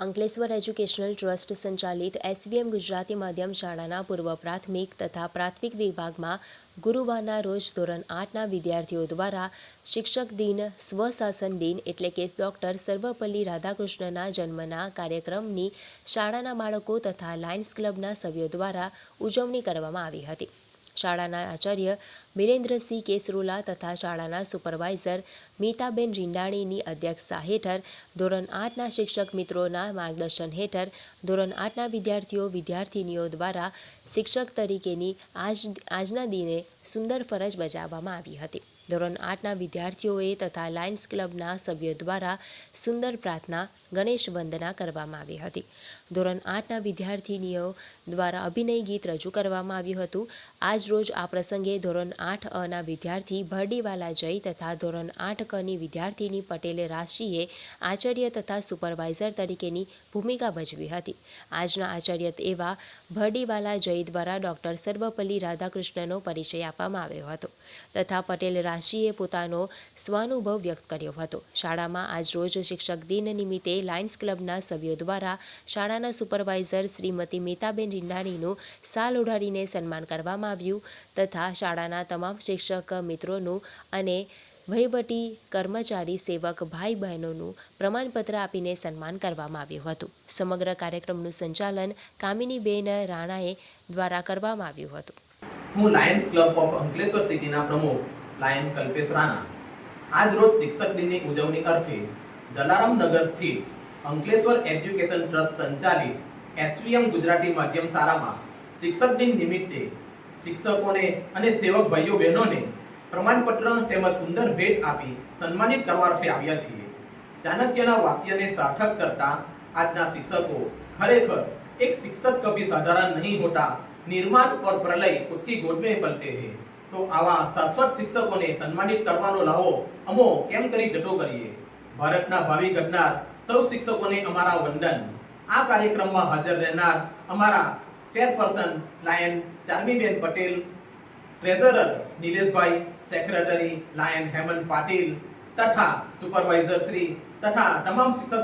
Ankleshwar educational trust સંચાલિત SVM Gujarati માધ્યમ શાળાના પૂર્વ પ્રાથમિક તથા પ્રાથમિક વિભાગમાં ગુરુવારના રોજ ધોરણ આઠના વિદ્યાર્થીઓ દ્વારા શિક્ષક દિન, સ્વશાસન દિન એટલે કે ડૉક્ટર સર્વપલ્લી રાધાકૃષ્ણના જન્મના કાર્યક્રમની શાળાના બાળકો તથા લાયન્સ ક્લબના સભ્યો દ્વારા ઉજવણી કરવામાં આવી હતી. શાળાના આચાર્ય બિરેન્દ્રસિંહ કેસરોલા તથા શાળાના સુપરવાઇઝર મીતાબેન રીંડાણીની અધ્યક્ષતા હેઠળ ધોરણ આઠના શિક્ષક મિત્રોના માર્ગદર્શન હેઠળ ધોરણ આઠના વિદ્યાર્થીઓ વિદ્યાર્થિનીઓ દ્વારા શિક્ષક તરીકેની આજ, આજના દિને સુંદર ફરજ બજાવવામાં આવી હતી. ધોરણ આઠના વિદ્યાર્થીઓએ તથા લાયન્સ ક્લબના સભ્યો દ્વારા સુંદર પ્રાર્થના ગણેશ વંદના કરવામાં આવી હતી. ધોરણ આઠના વિદ્યાર્થિનીઓ દ્વારા અભિનય ગીત રજૂ કરવામાં આવ્યું હતું. આજ રોજ આ પ્રસંગે ધોરણ આઠ અના વિદ્યાર્થી ભરડીવાલા જય તથા ધોરણ આઠ કની વિદ્યાર્થીની પટેલે રાશિએ આચાર્ય તથા સુપરવાઇઝર તરીકેની ભૂમિકા ભજવી હતી. આજના આચાર્ય એવા ભરડીવાલા જય દ્વારા ડૉક્ટર સર્વપલ્લી રાધાકૃષ્ણનો પરિચય આપવામાં આવ્યો હતો તથા પટેલ રાશિએ પોતાનો સ્વાનુભવ વ્યક્ત કર્યો હતો. શાળામાં આજ રોજ શિક્ષક દિન નિમિત્તે લાયન્સ ક્લબના સભ્યો દ્વારા શાળાના સુપરવાઇઝર શ્રીમતી મીતાબેન રિંડાણીનું સાલ ઉઢાડીને સન્માન કરવામાં આવ્યું તથા શાળાના તમામ શિક્ષક મિત્રોનું અને વહીવટી કર્મચારી સેવક ભાઈ બહેનોનું પ્રમાણપત્ર આપીને સન્માન કરવામાં આવ્યું હતું. સમગ્ર કાર્યક્રમનું સંચાલન કામિનીબેન રાણાએ દ્વારા કરવામાં આવ્યું હતું. હું લાયન્સ ક્લબ ઓફ અંકલેશ્વર સિટીના પ્રમુખ લાયન કલ્પેશ રાણા. આજ રોજ શિક્ષક દિનની ઉજવણી અર્થે જલારામ નગર સ્થિત અંકલેશ્વર એજ્યુકેશન ટ્રસ્ટ સંચાલિત એસવીએમ ગુજરાતી માધ્યમ શાળામાં શિક્ષક દિન નિમિત્તે શિક્ષકોને અને સેવક ભાઈઓ બહેનોને પ્રમાણપત્ર તેમજ સુંદર ભેટ આપી સન્માનિત કરવા અર્થે આવ્યા છીએ ચાણક્યના વાક્યને સાર્થક કરતા આજના શિક્ષકો ખરેખર एक शिक्षक कभी साधारण नहीं होता निर्माण और प्रलय उसकी गोद में पलते हैं તો આવા શાશ્વત શિક્ષકોને સન્માનિત કરવાનો લાવો અમો કેમ કરી જટો કરીએ ભારતના ભાવિ ઘડનાર સૌ શિક્ષકોને અમારા વંદન આ કાર્યક્રમમાં હાજર રહેનાર અમારા chairperson lion Charmiben Patel, treasurer Nileshbhai, secretary lion Hemant Patil, તથા સુપરવાઇઝર શ્રી તથા તમામ શિક્ષક